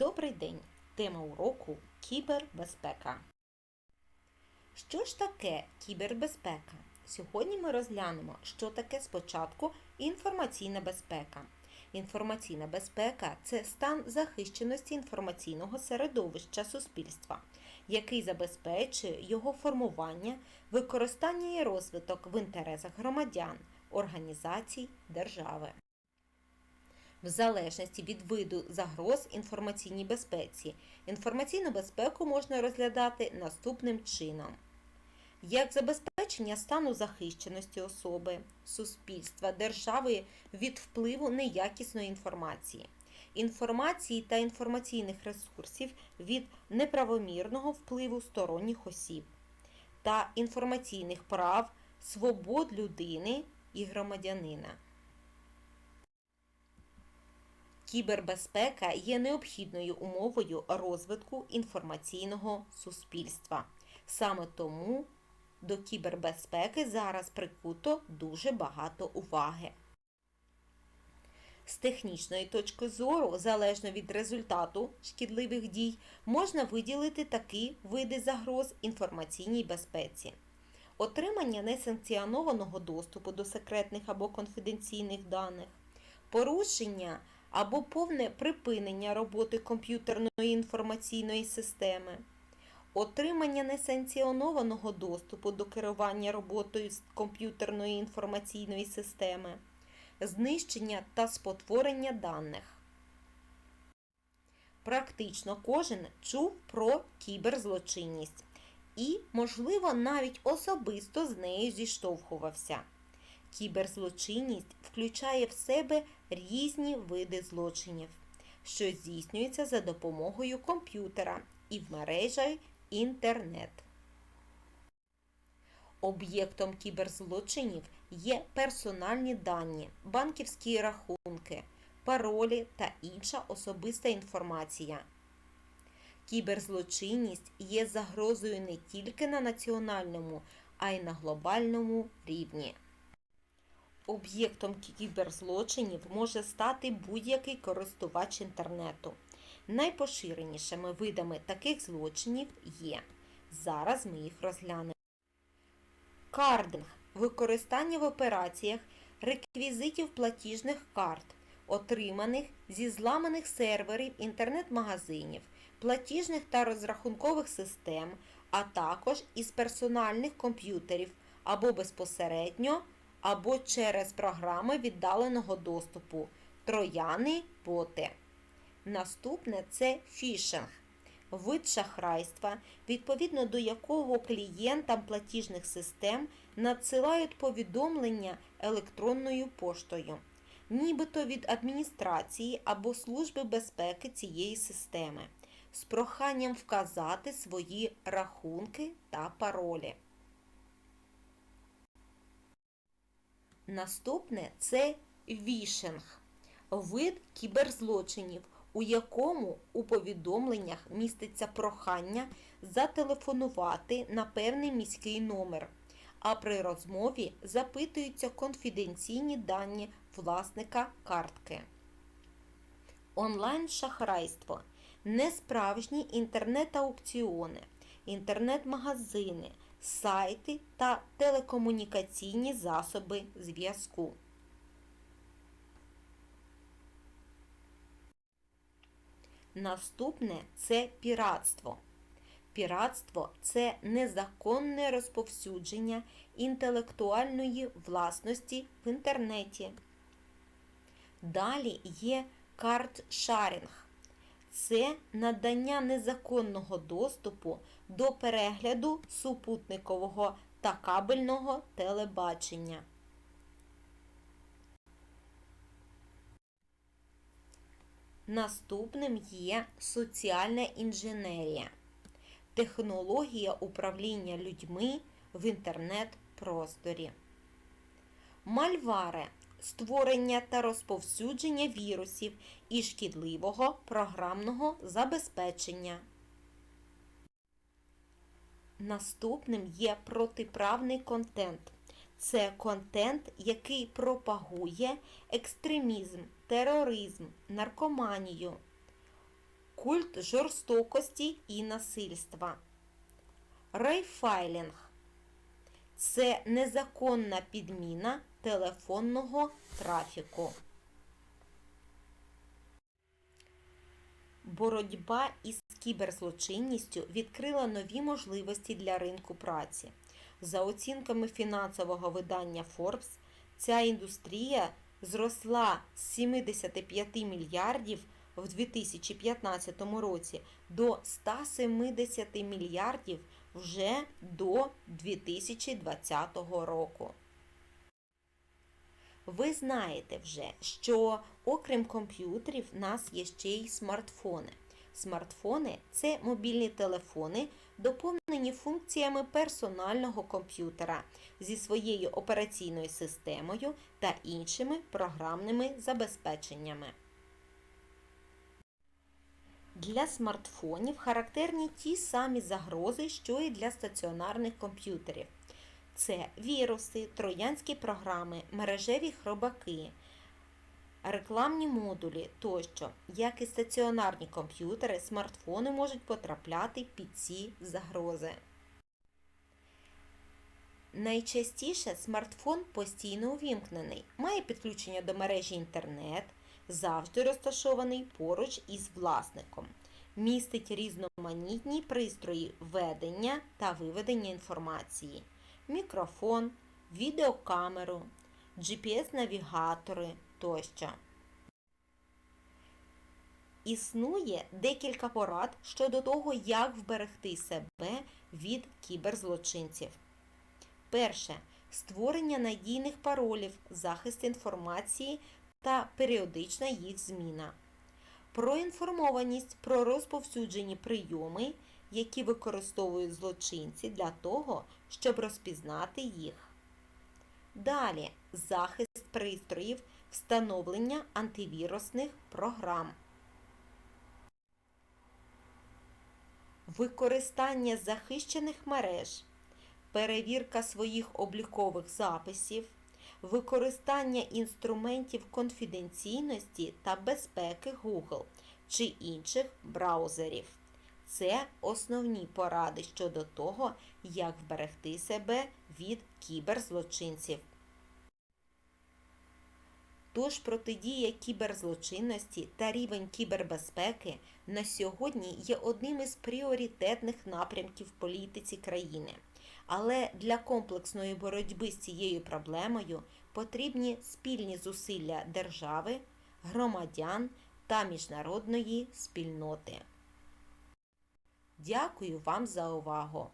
Добрий день! Тема уроку кібербезпека. Що ж таке кібербезпека? Сьогодні ми розглянемо, що таке спочатку інформаційна безпека. Інформаційна безпека це стан захищеності інформаційного середовища суспільства, який забезпечує його формування, використання і розвиток в інтересах громадян, організацій, держави. В залежності від виду загроз інформаційній безпеці, інформаційну безпеку можна розглядати наступним чином. Як забезпечення стану захищеності особи, суспільства, держави від впливу неякісної інформації, інформації та інформаційних ресурсів від неправомірного впливу сторонніх осіб та інформаційних прав, свобод людини і громадянина. Кібербезпека є необхідною умовою розвитку інформаційного суспільства. Саме тому до кібербезпеки зараз прикуто дуже багато уваги. З технічної точки зору, залежно від результату шкідливих дій, можна виділити такі види загроз інформаційній безпеці. Отримання несанкціонованого доступу до секретних або конфіденційних даних, порушення або повне припинення роботи комп'ютерної інформаційної системи, отримання несанкціонованого доступу до керування роботою комп'ютерної інформаційної системи, знищення та спотворення даних. Практично кожен чув про кіберзлочинність і, можливо, навіть особисто з нею зіштовхувався. Кіберзлочинність включає в себе різні види злочинів, що здійснюються за допомогою комп'ютера і в мережі інтернет. Об'єктом кіберзлочинів є персональні дані, банківські рахунки, паролі та інша особиста інформація. Кіберзлочинність є загрозою не тільки на національному, а й на глобальному рівні. Об'єктом кіберзлочинів може стати будь-який користувач інтернету. Найпоширенішими видами таких злочинів є. Зараз ми їх розглянемо. Кардинг використання в операціях реквізитів платіжних карт, отриманих зі зламаних серверів інтернет-магазинів, платіжних та розрахункових систем, а також із персональних комп'ютерів або безпосередньо або через програми віддаленого доступу, трояни боти. Наступне це фішинг, вид шахрайства, відповідно до якого клієнтам платіжних систем надсилають повідомлення електронною поштою, нібито від адміністрації або Служби безпеки цієї системи, з проханням вказати свої рахунки та паролі. Наступне це вішинг, вид кіберзлочинів, у якому у повідомленнях міститься прохання зателефонувати на певний міський номер, а при розмові запитуються конфіденційні дані власника картки. Онлайн-шахрайство, несправжні інтернет-аукціони, інтернет-магазини сайти та телекомунікаційні засоби зв'язку. Наступне це піратство. Піратство це незаконне розповсюдження інтелектуальної власності в інтернеті. Далі є картшарінг це надання незаконного доступу до перегляду супутникового та кабельного телебачення. Наступним є соціальна інженерія, технологія управління людьми в інтернет-просторі. Мальваре створення та розповсюдження вірусів і шкідливого програмного забезпечення. Наступним є протиправний контент. Це контент, який пропагує екстремізм, тероризм, наркоманію, культ жорстокості і насильства. Рейфайлінг це незаконна підміна телефонного трафіку. Боротьба із кіберзлочинністю відкрила нові можливості для ринку праці. За оцінками фінансового видання Forbes, ця індустрія зросла з 75 мільярдів в 2015 році до 170 мільярдів вже до 2020 року. Ви знаєте вже, що окрім комп'ютерів в нас є ще й смартфони. Смартфони це мобільні телефони, доповнені функціями персонального комп'ютера зі своєю операційною системою та іншими програмними забезпеченнями. Для смартфонів характерні ті самі загрози, що і для стаціонарних комп'ютерів. Це віруси, троянські програми, мережеві хробаки, рекламні модулі тощо, як і стаціонарні комп'ютери, смартфони можуть потрапляти під ці загрози. Найчастіше смартфон постійно увімкнений, має підключення до мережі інтернет, завжди розташований поруч із власником, містить різноманітні пристрої ведення та виведення інформації, мікрофон, відеокамеру, GPS-навігатори тощо. Існує декілька порад щодо того, як вберегти себе від кіберзлочинців. Перше. Створення надійних паролів, захист інформації та періодична їх зміна. Проінформованість про розповсюджені прийоми, які використовують злочинці для того, щоб розпізнати їх. Далі захист пристроїв, встановлення антивірусних програм. Використання захищених мереж, перевірка своїх облікових записів, використання інструментів конфіденційності та безпеки Google чи інших браузерів. Це основні поради щодо того, як вберегти себе від кіберзлочинців. Тож протидія кіберзлочинності та рівень кібербезпеки на сьогодні є одним із пріоритетних напрямків в політиці країни. Але для комплексної боротьби з цією проблемою потрібні спільні зусилля держави, громадян та міжнародної спільноти. Дякую вам за увагу!